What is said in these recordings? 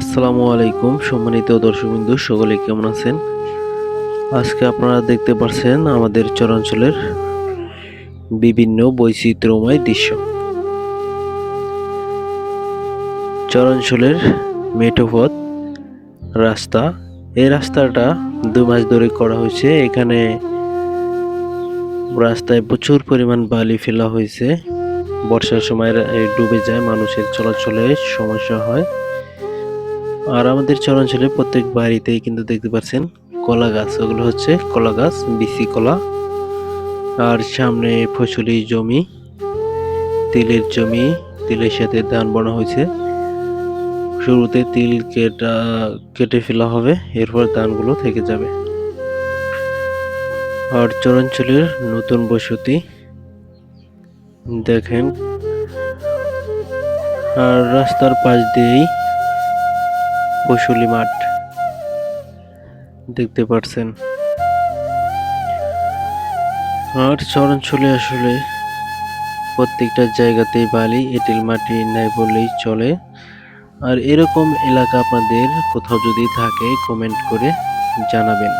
আসসালামু আলাইকুম সম্মানিত দর্শকবিন্দু, সকলে কেমন আছেন? আজকে আপনারা দেখতে পাচ্ছেন আমাদের চরাঞ্চলের বিভিন্ন বৈচিত্র্যময় দৃশ্য। চরাঞ্চলের মেঠোপথ রাস্তা, এই রাস্তাটা দু মাস ধরে করা হয়েছে। এখানে রাস্তায় প্রচুর পরিমাণ বালি ফেলা হয়েছে। বর্ষার সময় ডুবে যায়, মানুষের চলাচলে সমস্যা হয়। আর আমাদের চরাঞ্চলে প্রত্যেক বাড়িতেই কিন্তু দেখতে পাচ্ছেন কলা গাছ। ওগুলো হচ্ছে কলা গাছ, বিসি কলা। আর সামনে ফসলি জমি, তিলের জমি, তিলের সাথে ধান বোনা হয়েছে। শুরুতে তিল কেটা, কেটে ফেলা হবে, এরপর ধানগুলো থেকে যাবে। আর চরাঞ্চলের নতুন বসতি, দেখেন। আর রাস্তার পাশ দিয়েই ফসলি মাঠ দেখতে পারছেন। আর চরাঞ্চলে আসলে প্রত্যেকটা জায়গাতেই বালি এঁটেল মাটি নাই বললেই চলে। আর এরকম এলাকা আপনাদের কোথাও যদি থাকে কমেন্ট করে জানাবেন।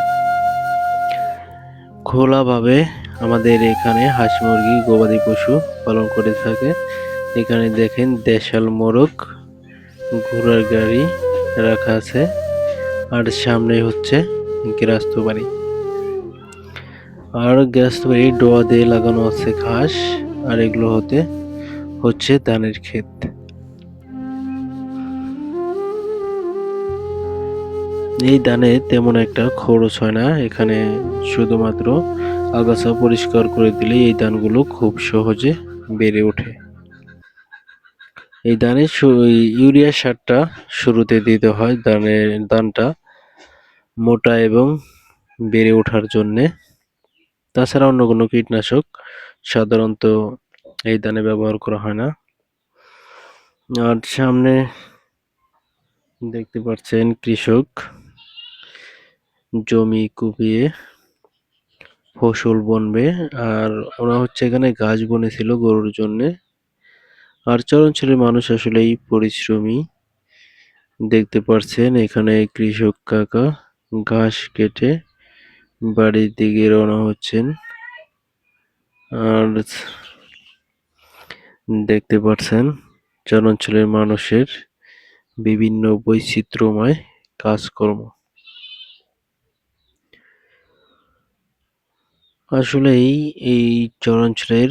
খোলাভাবে আমাদের এখানে হাঁস মুরগি, গবাদি পশু পালন করে থাকে। এখানে দেখেন দেশাল মোরগ, ঘোড়ার গাড়ি রাখা আছে। আর সামনে হচ্ছে গৃহস্থ বাড়ি। আর গৃহস্থ বাড়ি ডোয়া দিয়ে লাগানো আছে ঘাস। আর এগুলো হতে হচ্ছে ধানের ক্ষেত। এই ধানে তেমন একটা খরচ হয় না। এখানে শুধুমাত্র আগাছা পরিষ্কার করে দিলে এই ধানগুলো খুব সহজে বেড়ে ওঠে। এই ধানের ইউরিয়া সারটা শুরুতে দিতে হয় ধানের ধানটা মোটা এবং বেড়ে ওঠার জন্যে। তাছাড়া অন্য কোনো কীটনাশক সাধারণত এই ধানে ব্যবহার করা হয় না। আর সামনে দেখতে পাচ্ছেন কৃষক জমি কুপিয়ে ফসল বনবে। আর ওরা হচ্ছে এখানে গাছ বনেছিল গরুর জন্যে। আর চরাঞ্চলের মানুষ আসলেই পরিশ্রমী। দেখতে পারছেন, এখানে কৃষক কাকা ঘাস কেটে বাড়ির দিকে রওনা হচ্ছেন। আর দেখতে পাচ্ছেন চরাঞ্চলের মানুষের বিভিন্ন বৈচিত্র্যময় কাজকর্ম। আসলেই এই চরাঞ্চলের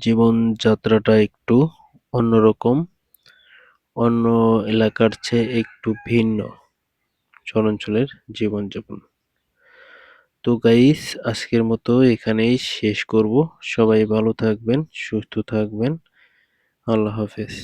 জীবনযাত্রাটা একটু অন্যরকম অন্য এলাকার চেয়ে একটু ভিন্ন চরাঞ্চলের জীবনযাপন। তো গাইস আজকের মতো এখানেই শেষ করব। সবাই ভালো থাকবেন, সুস্থ থাকবেন। আল্লাহ হাফেজ।